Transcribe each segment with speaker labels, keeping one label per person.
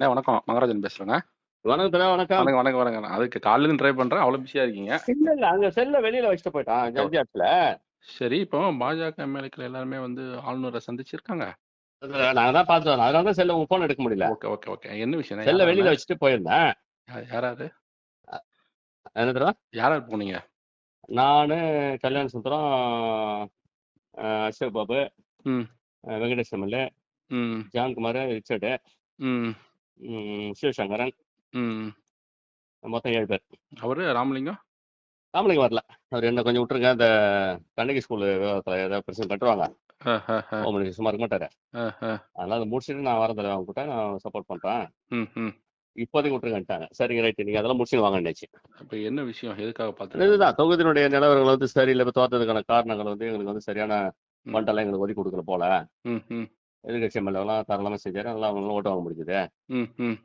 Speaker 1: அண்ணே வணக்கம். மகராஜன் பேசுறேங்க.
Speaker 2: வணக்கம் தல வணக்கம்.
Speaker 1: வணக்கம் வணக்கம் வணக்கம். அதுக்கு காலையில ட்ரை பண்றேன். அவ்வளவு பிஸியா இருக்கீங்க.
Speaker 2: இல்ல இல்ல அங்க செல்ல வெளியில வச்சுட்டு போயிட்டான் ஜட்ஜாட்ல
Speaker 1: சரி இப்போ பாஜக எம்எல்ஏக்கள் எல்லாருமே வந்து ஆளுநரை சந்திச்சிருக்காங்க.
Speaker 2: நாங்க தான் பார்த்தோம் அதனால தான் செல்ல உங்க போன் எடுக்க முடியல.
Speaker 1: Okay okay okay. என்ன விஷயம்?
Speaker 2: செல்ல வெளியில வச்சுட்டு போயிருந்தேன்.
Speaker 1: யாராரு?
Speaker 2: என்ன
Speaker 1: யாராரு போனீங்க?
Speaker 2: நானு கல்யாண சுந்தரம் அசோக் பாபு வெங்கடேஷ் எம்எல்ஏ
Speaker 1: ம்.
Speaker 2: ஜான்குமார் ரிச்சர்டு. சிவசங்கரன். மொத்தம் ஏழு பேர்.
Speaker 1: அவரு ராமலிங்கம்?
Speaker 2: ராமலிங்கம் வரல. அவர் என்ன கொஞ்சம் விட்டுருங்க இந்த கண்ணகி ஸ்கூல் விவகாரத்தில் ஏதாவது பிரச்சனை கட்டுவாங்க சும்மா இருக்க மாட்டாரு. அதனால அதை முடிச்சுட்டு நான் வரதில்லை அவங்க கிட்ட நான் சப்போர்ட் பண்றேன். இப்போதைக்கு விட்டுருங்கன்ட்டாங்க. சரிங்க ரைட்டு. நீங்க அதெல்லாம் முடிச்சுட்டு வாங்க நினைச்சு
Speaker 1: அப்ப என்ன விஷயம்? எதுக்காக பார்த்து
Speaker 2: இதுதான் தொகுதியினுடைய நிலவரங்கள் வந்து சரியில்லை இப்போ தோற்றதுக்கான காரணங்கள் வந்து எங்களுக்கு வந்து சரியான. மண்டலம் எங்களுக்கு ஒதுக்கி கொடுக்கல போல. எதிர்கட்சி எம்எல்ஏலாம் தாராளமாக செஞ்சாரு. அதெல்லாம் அவங்களும் ஓட்டு வாங்க முடிஞ்சது.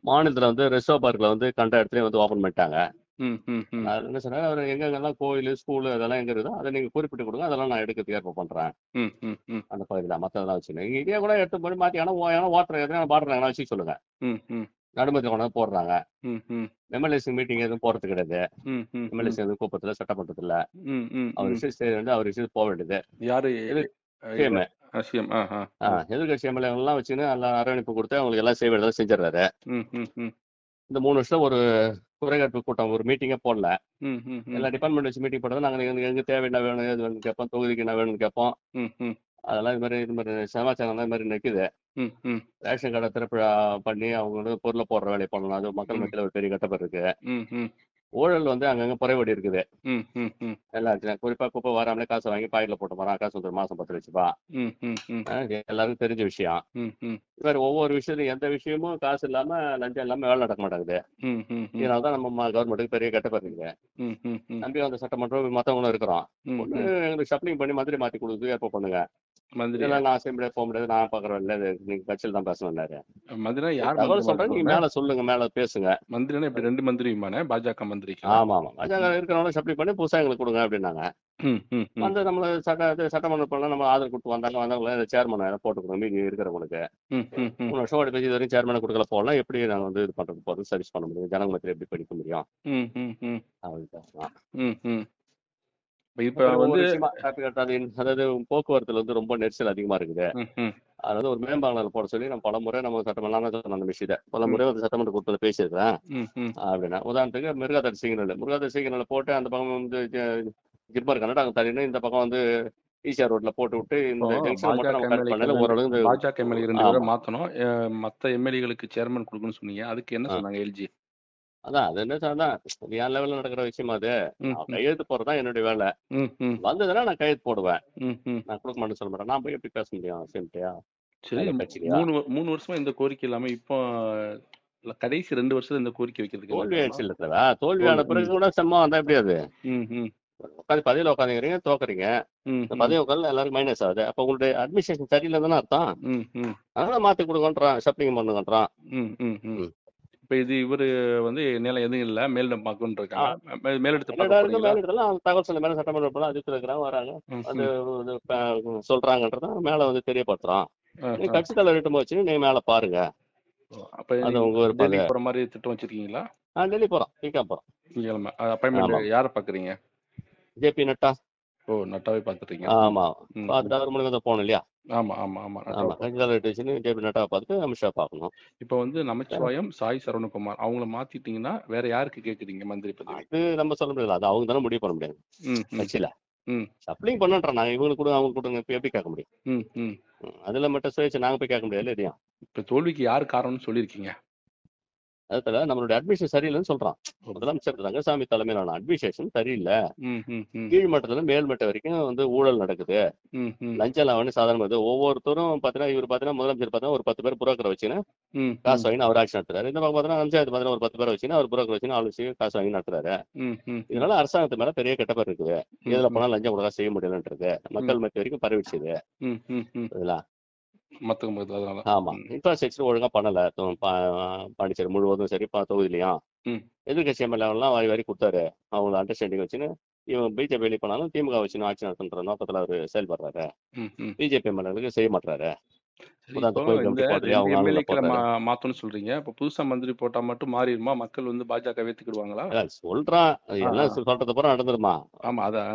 Speaker 2: மாநிலத்தில் வந்து ரிசர்வ் பார்க்கில் வந்து கண்ட இடத்துலயும் வந்து ஓப்பன் பண்ணிட்டாங்க. நான் என்ன சொன்னேன் அவர் எங்கெங்கெல்லாம் கோயில் ஸ்கூலு அதெல்லாம் எங்க இருக்குதோ அதை நீங்க குறிப்பிட்டு கொடுங்க. அதெல்லாம் நான் எடுக்கிறதுக்கு ஏற்ப பண்றேன். அந்த பகுதியில் மற்றதெல்லாம் வச்சுக்கோங்க இங்கே இதே கூட எடுத்து போய் மாற்றி ஆனால் ஏன்னா ஓட்டுற எதுனா பாடுறாங்கன்னா வச்சு சொல்லுங்க. நடுமத்தில் கொண்டு வந்து போடுறாங்க. எம்எல்ஏசி மீட்டிங் எதுவும் போறது கிடையாது. எம்எல்ஏசி எதுவும் கூப்பத்தில் சட்டமன்றத்தில். அவர் செய்ய வேண்டியது அவர் விஷயம் போக வேண்டியது.
Speaker 1: யாரு? ஆ
Speaker 2: எதிர்கட்சி எம்எல்ஏ எல்லாம் வச்சுன்னு எல்லாம் அரவணைப்பு கொடுத்து அவங்களுக்கு எல்லாம் செய்ய வேண்டியதை செஞ்சிடறாரு இந்த மூணு வருஷம் ஒரு குறைகாட்பு கூட்டம் ஒரு மீட்டிங்கே போடல. எல்லா டிபார்ட்மெண்ட் வச்சு மீட்டிங் போடுறது நாங்கள் எங்களுக்கு எங்க தேவை என்ன வேணும் எது வேணும்னு கேட்போம் தொகுதிக்கு என்ன வேணும்னு கேட்போம். அதெல்லாம் இது மாதிரி இது மாதிரி சமாச்சாரம் இது மாதிரி நிற்குது ரேஷன் கார்டை திறப்பு பண்ணி அவங்க வந்து பொருளை போடுற வேலையை பண்ணணும். அது மக்கள். மத்தியில் ஒரு பெரிய கட்டப்பர் இருக்கு. ஊழல் வந்து அங்கங்க புறைவடி இருக்குது. எல்லாம். குறிப்பா குப்பை வராமலே காசு வாங்கி பாக்கெட்ல போட்டு போறான் காசு வந்து ஒரு மாசம் பத்து ரூபாய் எல்லாருக்கும் தெரிஞ்ச விஷயம். மாதிரி ஒவ்வொரு விஷயத்தையும் எந்த விஷயமும் காசு இல்லாம லஞ்சம் இல்லாம வேலை நடக்க மாட்டேங்குது.
Speaker 1: ம் ம் ம்.
Speaker 2: இதனால தான் நம்ம கவர்மெண்ட்டுக்கு பெரிய
Speaker 1: ம் ம்
Speaker 2: நம்பி அந்த சட்டமன்றம் மத்தவங்களும் இருக்கிறோம். ஒண்ணு எங்களுக்கு ஷப்ளிங் பண்ணி மந்திரி மாத்தி கொடுத்து ஏற்ப பண்ணுங்க. நான் அசம்பிளியே போக முடியாது நான் பாக்குறேன் இல்ல நீங்க கட்சியில் தான் பேசணும்னாரு
Speaker 1: மந்திரினா யார்
Speaker 2: தகவல்
Speaker 1: மந்திரி
Speaker 2: சொல்றேன் நீங்க? மேல சொல்லுங்க மேல பேசுங்க.
Speaker 1: மந்திரினா இப்படி ரெண்டு மந்திரியுமானே பாஜக மந்திரிக்கு?
Speaker 2: ஆமா ஆமா பாஜக இருக்கிறவங்க ஷப்ளிங் பண்ணி புதுசா எங்களுக்கு கொடுங்க அப்படின்னாங்க. வந்து நம்மள சட்ட சட்டமன்ற பண்ண நம்ம ஆதரவு கொடுத்து வந்தாங்க வந்தவங்க சேர்மன் போட்டு கொடுங்க. மீதி இருக்கிறவங்களுக்கு. வருஷம் ஓடி பேசி இது வரைக்கும் சேர்மனை கொடுக்கல போகலாம் எப்படி நாங்க வந்து இது பண்றது போறது? சர்வீஸ் பண்ண முடியும்? ஜனங்க மத்தியில் எப்படி படிக்க முடியும்? அப்படின்னு
Speaker 1: இப்ப வந்து
Speaker 2: அதாவது போக்குவரத்துல வந்து ரொம்ப நெரிசல் அதிகமா இருக்குது. அதாவது ஒரு மேம்பாலம் போட சொல்லி நம்ம பல முறை நம்ம சட்டமன்றம் சொன்ன அந்த விஷயத்தை பல முறை ஒரு சட்டமன்ற கூட்டத்தில்
Speaker 1: ம்
Speaker 2: அப்படின்னா உதாரணத்துக்கு மிருகாதாரி சிக்னல். மிருகாதாரி சிக்னல் போட்டு அந்த பக்கம் வந்து ஜிப்மர் கன்னடா அங்கே தள்ளினா இந்த பக்கம் வந்து ஈசிஆர் ரோட்ல போட்டு விட்டு இந்த ஜங்ஷன் மட்டும் நம்ம கட் பண்ணல
Speaker 1: பாஜக
Speaker 2: ஓரளவு இந்த
Speaker 1: பாஜக எம்எல்ஏ
Speaker 2: ஆமா.
Speaker 1: மாத்தணும். மத்த எம்எல்ஏகளுக்கு சேர்மன் கொடுக்கணும்னு சொன்னீங்க. அதுக்கு என்ன. சொன்னாங்க எல்ஜி
Speaker 2: அதான் அது என்ன அதான் இது என் லெவல்ல நடக்கிற விஷயம் அது. நான் கையெழுத்து போறதுதான் என்னுடைய வேலை. வந்ததுன்னா நான் கையெழுத்து போடுவேன். நான் கொடுக்க மாட்டேன்னு சொல்ல மாட்டேன். நான் போய் எப்படி பேச முடியும் சிம்பிளியா
Speaker 1: சரி? மூணு மூணு வருஷமா இந்த கோரிக்கை இல்லாம இப்போ கடைசி ரெண்டு வருஷத்துல இந்த கோரிக்கை வைக்கிறதுக்கு
Speaker 2: தோல்வி? ஆயிடுச்சு இல்ல தலைவா? தோல்வியான
Speaker 1: தோல்வி,
Speaker 2: பிறகு கூட செம்ம வந்தா எப்படி அது? உட்காந்து பதவியில உட்காந்துக்கிறீங்க தோக்குறீங்க. பதவி உட்காந்து எல்லாருக்கும் மைனஸ் ஆகுது. அப்ப உங்களுடைய அட்மினிஸ்ட்ரேஷன் சரியில்லை தானே அர்த்தம்? அதனால மாத்தி கொடுங்கன்றான் ஷப்பிங் பண்ணுங்கன்றான்.
Speaker 1: இப்ப இது இவரு வந்து நிலம் எதுவும் இல்ல. மேலிடம் பார்க்கணும்னு இருக்காங்க மேலெடுத்து
Speaker 2: தகவல் சொல்ல மேல சட்டமன்ற போலாம் அதிர்ச்சி இருக்கிறாங்க வராங்க. அது சொல்றாங்கன்றத மேல வந்து
Speaker 1: ஆ, ஆ.
Speaker 2: கட்சி தலைவர் இட்டு வச்சு நீ மேல பாருங்க.
Speaker 1: அப்ப
Speaker 2: அது
Speaker 1: நீங்க
Speaker 2: உங்க
Speaker 1: டெல்லிக்கு போற மாதிரி திட்டம் வச்சிருக்கீங்களா?
Speaker 2: நான் டெல்லி போறோம். பிகா போறோம்.
Speaker 1: திங்கக்கிழமை அப்பாயின்மெண்ட். யாரை பாக்குறீங்க?
Speaker 2: ஜேபி நட்டா.
Speaker 1: ஓ நட்டாவே பாத்துட்டீங்க.
Speaker 2: ஆமா.
Speaker 1: ம்,
Speaker 2: பார்த்துட்டு அவர் மூலியமா போகணும் இல்லையா?
Speaker 1: ஆமா ஆமா ஆமா.
Speaker 2: ஆமா.
Speaker 1: நட்டாவை
Speaker 2: கட்சி தலைவர் இட்டு வச்சு ஜேபி நட்டா பார்த்துட்டு அமித்ஷா பார்க்கணும்.
Speaker 1: இப்ப வந்து நமச்சிவாயம் சாய் சரவணகுமார் அவங்கள மாத்திட்டீங்கன்னா வேற யாருக்கு கேக்குறீங்க மந்திரி பதவி
Speaker 2: அது நம்ம சொல்ல முடியாது. அது அவங்க தானே முடிவு பண்ண முடியாது கட்சியில. சப்ளிங் பண்ணுன்றோம் நாங்க இவங்களுக்கு கூட அவங்களுக்கு கொடுங்க இப்ப எப்படி கேட்க முடியும்? அதுல மட்டும் சுயேட்சை நாங்க போய் கேட்க முடியாது எதையும்
Speaker 1: இப்ப தோல்விக்கு யார் காரணம்னு சொல்லியிருக்கீங்க?
Speaker 2: அதுல நம்மளுடைய அட்மிஷன் சரியில்லைன்னு சொல்றான். முதலமைச்சர் ரங்கசாமி தலைமையிலான அட்மினிஸ்ட்ரேஷன் சரியில்லை.
Speaker 1: ம், ம், ம்,
Speaker 2: கீழ் மட்டத்துல மேல் மட்டம் வரைக்கும் வந்து ஊழல் நடக்குது. லஞ்சம் லாவணி சாதாரண ஒவ்வொருத்தரும் பாத்தீங்கன்னா இவர் பாத்தீங்கன்னா முதலமைச்சர் பாத்தீங்கன்னா ஒரு பத்து பேர் புரோக்கரை வச்சுன்னு காசு வாங்கி அவர் ஆட்சி நடத்துறாரு இந்த பக்கம் பாத்தீங்கன்னா பஞ்சாயத்து பாத்தீங்கன்னா ஒரு பத்து பேர் வச்சுன்னு அவர் புரோக்கர் வச்சுன்னு ஆள் வச்சு காசு வாங்கி நடத்துறாரு. இதனால அரசாங்கத்து மேல பெரிய கெட்ட பேர் இருக்குது.
Speaker 1: ம்,
Speaker 2: போனா லஞ்சம் கொடுக்க செய்ய முடியலன்றது. மக்கள் மத்திய வரைக்கும். இதெல்லாம்
Speaker 1: மத்தவங்க மத்த- அதனால.
Speaker 2: ஆமா. இன்ஃப்ராஸ்ட்ரக்சர் ஒழுங்கா பண்ணல. பாண்டிச்சேரி முழுவதும் சரி தொகுதியிலையும். எதிர்கட்சி எம்எல்ஏ எல்லாம் வாரி வாரி கொடுத்தாரு. அவங்க அண்டர்ஸ்டாண்டிங் வச்சுன்னு இவங்க பிஜேபி வெளியே போனாலும் திமுக வச்சுன்னு ஆட்சி நடத்துன்ற நோக்கத்துல அவர் செயல்படுறாரு. பிஜேபி எம்எல்ஏகளுக்கு செய்ய மாட்டாரு
Speaker 1: மாத்தணும்னு சொல்றீங்க. புதுசா மந்திரி போட்டா மட்டும் மாறிடுமா? மக்கள் வந்து பாஜக ஏத்துக்கிடுவாங்களா?
Speaker 2: சொல்றான். எல்லாம் சொல்றது நடந்துருமா?
Speaker 1: ஆமா அதான்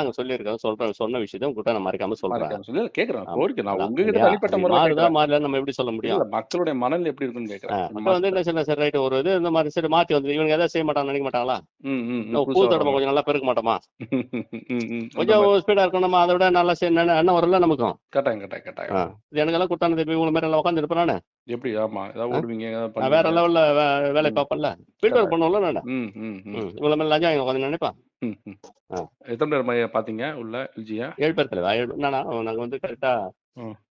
Speaker 2: நாங்க சொல்லியிருக்கோம். சொல்றோம் சொன்ன விஷயத்தை உங்ககிட்ட நான் மறைக்காம சொல்றேன்.
Speaker 1: சொல்லி. கேக்குறேன். கோரிக்கை. நான் உங்ககிட்ட தனிப்பட்ட முறையில
Speaker 2: மாறல நம்ம எப்படி சொல்ல முடியும்?
Speaker 1: மக்களுடைய மனநிலை எப்படி இருக்குன்னு கேக்குறேன்.
Speaker 2: வந்து என்ன சரி ரைட் ஒரு இது இந்த மாதிரி சரி மாத்தி வந்து இவங்க எதாவது செய்ய மாட்டாங்க நினைக்க மாட்டாங்களா? தடவை
Speaker 1: வரவங்க
Speaker 2: கொஞ்சம் நல்லா பெருக்க மாட்டோமா? கொஞ்சம் ஸ்பீடா இருக்கும் நம்ம அதை விட நல்லா எண்ணம் வரல நமக்கும்?
Speaker 1: கட்டாயம் கட்டாயம். கட்டாயம்.
Speaker 2: இது எனக்கெல்லாம் கொடுத்தானு திருப்பி உங்களை மாதிரி எல்லாம் உட்காந்து இருப்பேன் நானு.
Speaker 1: எப்படி? ஆமா. ஏதாவது? ஓடுவீங்க
Speaker 2: நான் வேற லெவல்ல வேலை பார்ப்பேன்ல. ஃபீல்ட் ஒர்க் பண்ணுவோம்ல நான். இவ்வளவு மேல லஞ்சம் உட்காந்து நினைப்பேன்.
Speaker 1: எத்தனை பேர் மைய பாத்தீங்க உள்ள எல்ஜியா
Speaker 2: ஏழு பேர் தலைவா. ஏழு நானா நாங்க வந்து கரெக்டா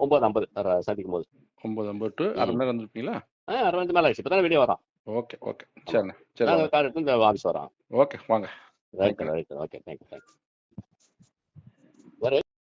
Speaker 2: ஒன்பது ஐம்பது சந்திக்கும் போது
Speaker 1: ஒன்பது ஐம்பது டு அரை மணி நேரம் வந்திருப்பீங்களா
Speaker 2: ஆ அறுபது மேல ஆயிடுச்சு. இப்பதான் வெளியே வரோம்.
Speaker 1: Okay okay. சரிண்ணே சரி
Speaker 2: கார் எடுத்து ஆஃபீஸ் வரோம்.
Speaker 1: ஓகே வாங்க.
Speaker 2: Right right okay thank you thank you